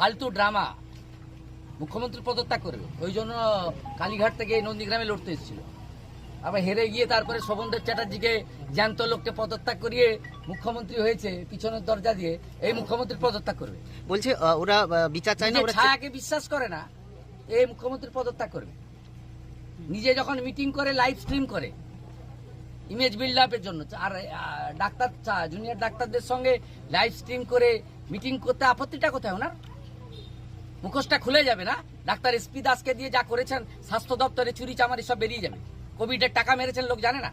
ফালতু ড্রামা। মুখ্যমন্ত্রী পদত্যাগ করবে ওই জন্য কালীঘাট থেকে নন্দীগ্রামে লড়তে এসেছিল। আবার হেরে গিয়ে তারপরে শোভনদেব চ্যাটার্জিকে জ্যান্ত লোককে পদত্যাগ করিয়ে মুখ্যমন্ত্রী হয়েছে পিছনের দরজা দিয়ে এই মুখ্যমন্ত্রী পদত্যাগ করবে। বলছে ওরা বিচার চায় না ওরা ছায়াকে বিশ্বাস করে না এই মুখ্যমন্ত্রী পদত্যাগ করবে। নিজে যখন মিটিং করে লাইভ স্ট্রিম করে ইমেজ বিল্ড আপের জন্য। আর ডাক্তার জুনিয়র ডাক্তারদের সঙ্গে লাইভ স্ট্রিম করে মিটিং করতে আপত্তিটা কোথায় ওনার? মুখোশটা খুলে যাবে না? ডাক্তার এসপি দাসকে দিয়ে যা করেছেন, স্বাস্থ্য দপ্তরে চুরি চামারি সব বেরিয়ে যাবে। কোভিডের টাকা মেরেছেন লোক জানে না?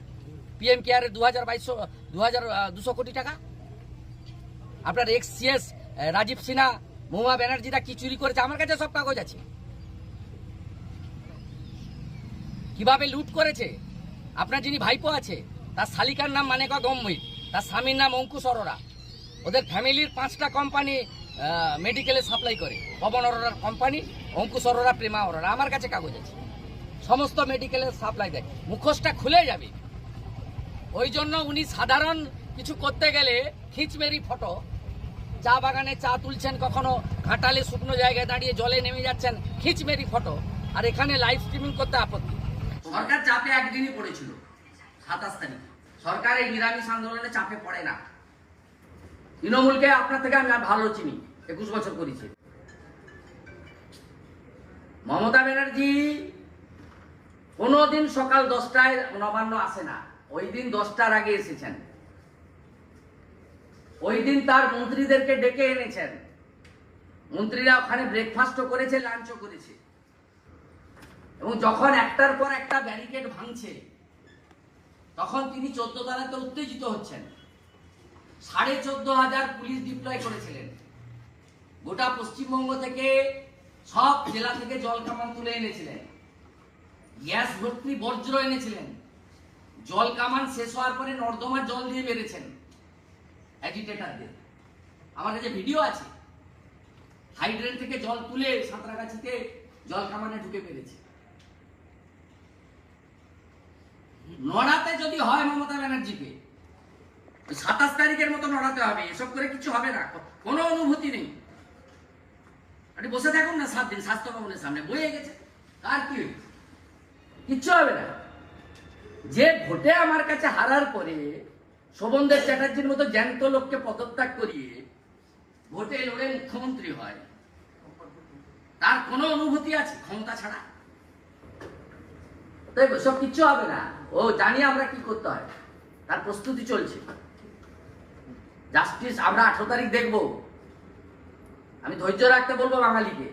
পিএম কেয়ারের দু হাজার বাইশশো দু হাজার দুশো কোটি টাকা? আপনার এক্স সিএস রাজীব সিনহা মহুয়া ব্যানার্জিরা কি চুরি করেছে? আমার কাছে সব কাগজ আছে। কীভাবে লুট করেছে? আপনার যিনি ভাইপো আছে, তার শালিকার নাম মানেকা গম্ভীর, তার স্বামীর নাম অঙ্কুশ অরোরা। ওদের ফ্যামিলির পাঁচটা কোম্পানি মেডিকেলে সাপ্লাই করে। পবন অরোরার কোম্পানি অঙ্কুশ অরোরা, প্রেমা অরোরা। আমার কাছে কাগজ আছে। সমস্ত মেডিকেলের সাপ্লাই দেয়। মুখোশটা খুলে যাবে। ওই জন্য উনি সাধারণ কিছু করতে গেলে খিচমেরি ফটো, চা বাগানে চা তুলছেন কখনো, ঘাটালে শুকনো জায়গায় দাঁড়িয়ে জলে নেমে যাচ্ছেন, খিচমেরি ফটো। আর এখানে লাইভ স্ট্রিমিং করতে আপত্তি। সরকার চাপে একদিনই পড়েছিল, সাতাশ তারিখ। সরকার এই নিরামিষ আন্দোলনে চাপে পড়ে না। তৃণমূলকে আপনার থেকে আমি ভালো চিনি। একুশ বছর করেছি। মমতা ব্যানার্জি কোনোদিন সকাল দশটায় নবান্ন আসে না। ওই দিন দশটার আগে এসেছেন। ওই দিন তার মন্ত্রীদেরকে ডেকে এনেছেন। মন্ত্রীরা ওখানে ব্রেকফাস্টও করেছে লাঞ্চও করেছে। এবং যখন একটার পর একটা ব্যারিকেড ভাঙছে, তখন তিনি চোদ্দ তালাতে উত্তেজিত হচ্ছেন। সাড়ে চোদ্দ হাজার পুলিশ ডিপ্লয় করেছিলেন। গোটা পশ্চিমবঙ্গ থেকে সব জেলা থেকে জল কামান তুলে এনেছিলেন। গ্যাস ভর্তি বর্জ্য এনেছিলেন। জল কামান শেষ হওয়ার পরে নর্দমার জল দিয়ে বেড়েছেন অ্যাজিটেটারদের আমার কাছে ভিডিও আছে। হাইড্রেন থেকে জল তুলে সাঁতরাগাছিতে জল কামানে ঢুকে পেরেছে নড়াতে যদি হয় মমতা ব্যানার্জিকে সাতাশ তারিখের মতো নড়াতে হবে, এসব করে কিছু হবে না কোনো অনুভূতি নেই। আপনি বসে থাকুন না সাত দিন, স্বাস্থ্য ভবনের সামনে বয়ে গেছে কার কি কিচ্ছু হবে না। যে ভোটে আমার কাছে হারার পরে শোভনদেব চ্যাটার্জির মতো জ্যান্ত লোককে পদত্যাগ করিয়ে ভোটে লড়ে মুখ্যমন্ত্রী হয়, তার কোনো অনুভূতি আছে? ক্ষমতা ছাড়া? তাই সব কিচ্ছু হবে না। ও জানি আমরা কি করতে হয়। তার প্রস্তুতি চলছে। জাস্টিস আমরা আঠারো তারিখ দেখব। আমি ধৈর্য রাখতে বলব বাঙালিকে।